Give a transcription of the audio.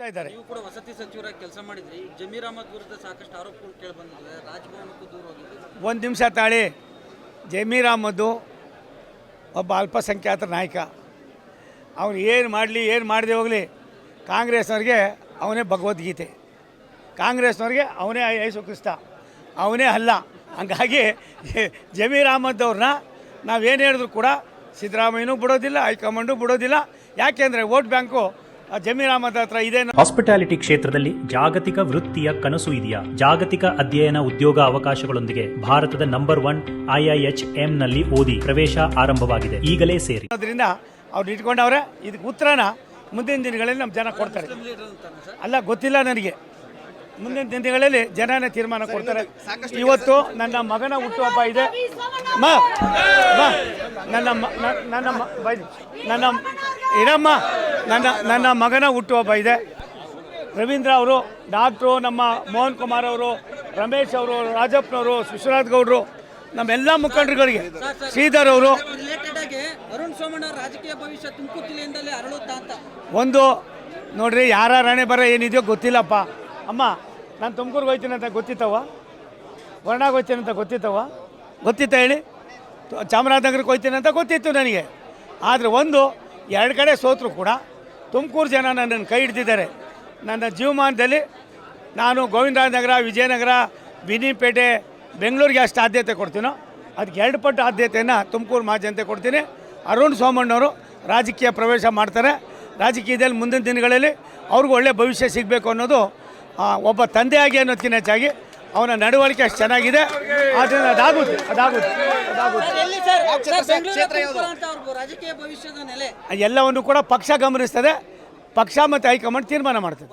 ಮಾಡ್ತಾ ಇದ್ದಾರೆ. ನೀವು ಕೂಡ ವಸತಿ ಸಚಿವರಾಗಿ ಕೆಲಸ ಮಾಡಿದ್ರಿ. ಜಮೀರ್ ಅಹಮದ್ ವಿರುದ್ಧ ಸಾಕಷ್ಟು ಆರೋಪಗಳು ಕೇಳಿ ಬಂದಿದೆ. ರಾಜಭವನಕ್ಕೂ ದೂರ ಹೋಗಿದ್ದು ಒಂದು ನಿಮಿಷ ತಾಳಿ. ಜಮೀರ್ ಅಹಮದ್ದು ಒಬ್ಬ ಅಲ್ಪಸಂಖ್ಯಾತರ ನಾಯಕ. ಅವನು ಏನು ಮಾಡಲಿ ಏನು ಮಾಡದೆ ಹೋಗಲಿ ಕಾಂಗ್ರೆಸ್ನವ್ರಿಗೆ ಅವನೇ ಭಗವದ್ಗೀತೆ. ಕಾಂಗ್ರೆಸ್ನವ್ರಿಗೆ ಅವನೇ ಯೇಸು ಕ್ರಿಸ್ತ. ಅವನೇ ಅಲ್ಲ. ಹಂಗಾಗಿ ಜಮೀರ್ ಅಹಮದ್ ಅವ್ರನ್ನ ನಾವೇನು ಹೇಳಿದ್ರು ಕೂಡ ಸಿದ್ದರಾಮಯ್ಯನೂ ಬಿಡೋದಿಲ್ಲ ಹೈಕಮಾಂಡು ಬಿಡೋದಿಲ್ಲ. ಯಾಕೆಂದರೆ ವೋಟ್ ಬ್ಯಾಂಕು ಜಮೀರ್ ಅಹಮದ್ ಹತ್ರ ಇದೆ ಹಾಸ್ಪಿಟಾಲಿಟಿ ಕ್ಷೇತ್ರದಲ್ಲಿ ಜಾಗತಿಕ ವೃತ್ತಿಯ ಕನಸು ಇದೆಯಾ? ಜಾಗತಿಕ ಅಧ್ಯಯನ ಉದ್ಯೋಗ ಅವಕಾಶಗಳೊಂದಿಗೆ ಭಾರತದ ನಂಬರ್ ಒನ್ ಐಐಎಚ್ಎಂ ನಲ್ಲಿ ಓದಿ ಪ್ರವೇಶ ಆರಂಭವಾಗಿದೆ. ಈಗಲೇ ಸೇರಿ. ಅದರಿಂದ ಅವ್ರು ಇಟ್ಕೊಂಡವ್ರೆ ಇದಕ್ಕೆ ಉತ್ತರನ ಮುಂದಿನ ದಿನಗಳಲ್ಲಿ ನಮ್ಮ ಜನ ಕೊಡ್ತಾರೆ. ಅಲ್ಲ ಗೊತ್ತಿಲ್ಲ ನನಗೆ. ಮುಂದಿನ ದಿನಗಳಲ್ಲಿ ಜನನೇ ತೀರ್ಮಾನ ಕೊಡ್ತಾರೆ. ಇವತ್ತು ನನ್ನ ಮಗನ ಹುಟ್ಟುಹಬ್ಬ ಇದೆ. ಮ ಮ, ನನ್ನ ನನ್ನ ನನ್ನ ಇರಮ್ಮ, ನನ್ನ ನನ್ನ ಮಗನ ಹುಟ್ಟುಹಬ್ಬ ಇದೆ. ರವೀಂದ್ರ ಅವರು, ಡಾಕ್ಟ್ರು, ನಮ್ಮ ಮೋಹನ್ ಕುಮಾರ್ ಅವರು, ರಮೇಶ್ ಅವರು, ರಾಜಪ್ಪನವರು, ವಿಶ್ವನಾಥ್ ಗೌಡರು, ನಮ್ಮೆಲ್ಲ ಮುಖಂಡರುಗಳಿಗೆ ಶ್ರೀಧರ್ ಅವರು. ಒಂದು, ನೋಡ್ರಿ, ಯಾರ ರಾಣೆ ಬರ ಏನಿದೆಯೋ ಗೊತ್ತಿಲ್ಲಪ್ಪ. ಅಮ್ಮ, ನಾನು ತುಮಕೂರಿಗೆ ಹೋಗ್ತೀನಿ ಅಂತ ಗೊತ್ತಿತ್ತವ ವರ್ಣಾಗ ಹೋಗ್ತೀನಿ ಅಂತ ಗೊತ್ತಿತ್ತವ ಗೊತ್ತಿತ್ತ ಹೇಳಿ? ಚಾಮರಾಜನಗರಕ್ಕೆ ಹೋಗ್ತೀನಿ ಅಂತ ಗೊತ್ತಿತ್ತು ನನಗೆ. ಆದರೆ ಒಂದು ಎರಡು ಕಡೆ ಸೋತರು ಕೂಡ ತುಮಕೂರು ಜನ ನನ್ನನ್ನು ಕೈ ಹಿಡ್ದಿದ್ದಾರೆ. ನನ್ನ ಜೀವಮಾನದಲ್ಲಿ ನಾನು ಗೋವಿಂದರಾಜನಗರ ವಿಜಯನಗರ ಬಿನಿಪೇಟೆ ಬೆಂಗಳೂರಿಗೆ ಅಷ್ಟು ಆದ್ಯತೆ ಕೊಡ್ತೀನೋ, ಅದಕ್ಕೆ ಎರಡು ಪಟ್ಟು ಆದ್ಯತೆಯನ್ನು ತುಮಕೂರು ಮಹಾಜನತೆ ಕೊಡ್ತೀನಿ. ಅರುಣ್ ಸೋಮಣ್ಣವರು ರಾಜಕೀಯ ಪ್ರವೇಶ ಮಾಡ್ತಾರೆ. ರಾಜಕೀಯದಲ್ಲಿ ಮುಂದಿನ ದಿನಗಳಲ್ಲಿ ಅವ್ರಿಗೂ ಒಳ್ಳೆಯ ಭವಿಷ್ಯ ಸಿಗಬೇಕು ಅನ್ನೋದು ಒಬ್ಬ ತಂದೆಯಾಗಿ ಅನ್ನೋದಕ್ಕಿಂತ ಹೆಚ್ಚಾಗಿ ಅವನ ನಡವಳಿಕೆ ಅಷ್ಟು ಚೆನ್ನಾಗಿದೆ. ಆದ್ದರಿಂದ ಅದಾಗುತ್ತೆ ಅದಾಗುತ್ತೆ ಅದಾಗುತ್ತೆ ಎಲ್ಲಿ ಸರ್? ಸರ್, ಬೆಂಗಳೂರು ಅಂತ ಅವ್ರ ರಾಜಕೀಯ ಭವಿಷ್ಯದ ನೆಲೆ. ಎಲ್ಲವನ್ನು ಕೂಡ ಪಕ್ಷ ಗಮನಿಸ್ತದೆ. ಪಕ್ಷ ಮತ್ತು ಹೈಕಮಾಂಡ್ ತೀರ್ಮಾನ ಮಾಡ್ತದೆ.